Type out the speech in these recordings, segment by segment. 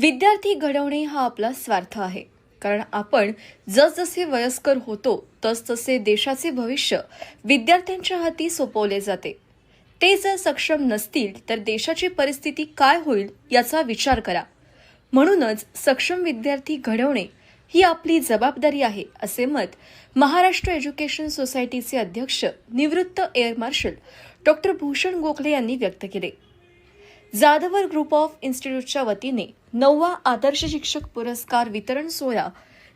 विद्यार्थी घडवणे हा आपला स्वार्थ आहे. कारण आपण जसजसे वयस्कर होतो तसतसे देशाचे भविष्य विद्यार्थ्यांच्या हाती सोपवले जाते. ते जर सक्षम नसतील तर देशाची परिस्थिती काय होईल याचा विचार करा. म्हणूनच सक्षम विद्यार्थी घडवणे ही आपली जबाबदारी आहे असे मत महाराष्ट्र एज्युकेशन सोसायटीचे अध्यक्ष निवृत्त air marshal doctor Bhushan Gokhale यांनी व्यक्त केले. जाधवर ग्रुप ऑफ इन्स्टिट्यूटच्या वतीने नववा आदर्श शिक्षक पुरस्कार वितरण सोहळा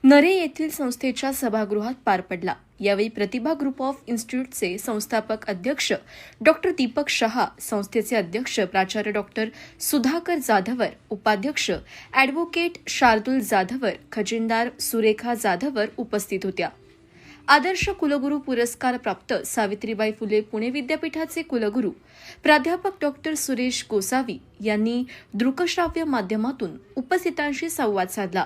नरे येथील संस्थेच्या सभागृहात पार पडला. यावेळी प्रतिभा ग्रुप ऑफ इन्स्टिट्यूटचे संस्थापक अध्यक्ष डॉक्टर दीपक शहा संस्थेचे अध्यक्ष प्राचार्य डॉक्टर सुधाकर जाधवर उपाध्यक्ष अॅडव्होकेट शार्दुल जाधवर खजिनदार सुरेखा जाधवर उपस्थित होत्या. आदर्श कुलगुरू पुरस्कार प्राप्त सावित्रीबाई फुले पुणे विद्यापीठाचे कुलगुरू. प्राध्यापक डॉक्टर सुरेश गोसावी यांनी दृकश्राव्य माध्यमातून उपस्थितांशी संवाद साधला.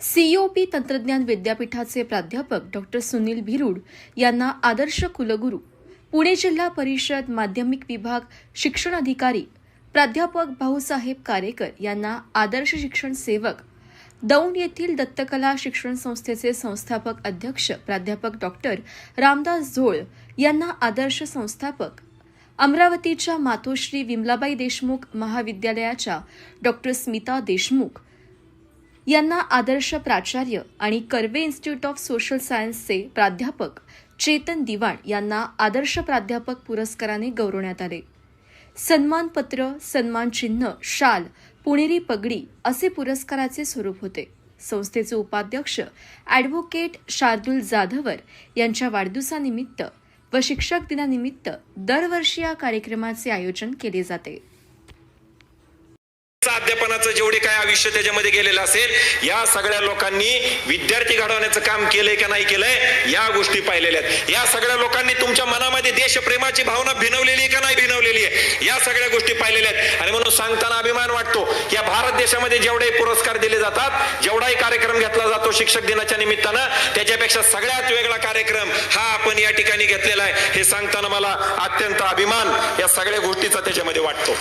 सीओपी तंत्रज्ञान विद्यापीठाचे प्राध्यापक डॉक्टर सुनील भिरुड यांना आदर्श कुलगुरू पुणे जिल्हा परिषद माध्यमिक विभाग शिक्षण अधिकारी प्राध्यापक भाऊसाहेब कारेकर यांना आदर्श शिक्षण सेवक दौंड येथील दत्तकला शिक्षण संस्थेचे संस्थापक अध्यक्ष प्राध्यापक डॉक्टर रामदास झोळ यांना आदर्श संस्थापक अमरावतीच्या मातोश्री विमलाबाई देशमुख महाविद्यालयाच्या डॉक्टर स्मिता देशमुख यांना आदर्श प्राचार्य आणि कर्वे इन्स्टिट्यूट ऑफ सोशल सायन्सचे प्राध्यापक चेतन दिवाण यांना आदर्श प्राध्यापक पुरस्काराने गौरवण्यात आले. सन्मानपत्र सन्मान चिन्ह शाल पुणेरी पगडी असे पुरस्काराचे स्वरूप होते. संस्थेचे उपाध्यक्ष ॲडव्होकेट शार्दुल जाधवर यांच्या वाढदिवसानिमित्त व शिक्षक दिनानिमित्त दरवर्षी या कार्यक्रमाचे आयोजन केले जाते. अध्यापनाचं जेवढे काय आयुष्य त्याच्यामध्ये गेलेलं असेल या सगळ्या लोकांनी विद्यार्थी घडवण्याचं काम केलंय का नाही केलंय या गोष्टी पाहिलेल्या आहेत. या सगळ्या लोकांनी तुमच्या मनामध्ये देशप्रेमाची भावना भिनवलेली आहे का नाही भिनवलेली आहे. या सगळ्या गोष्टी पाहिलेल्या आहेत. आणि म्हणून सांगताना अभिमान वाटतो या भारत देशामध्ये जेवढे पुरस्कार दिले जातात जेवढाही कार्यक्रम घेतला जातो शिक्षक दिनाच्या निमित्तानं त्याच्यापेक्षा सगळ्यात वेगळा कार्यक्रम हा आपण या ठिकाणी घेतलेला आहे. हे सांगताना मला अत्यंत अभिमान या सगळ्या गोष्टीचा त्याच्यामध्ये वाटतो.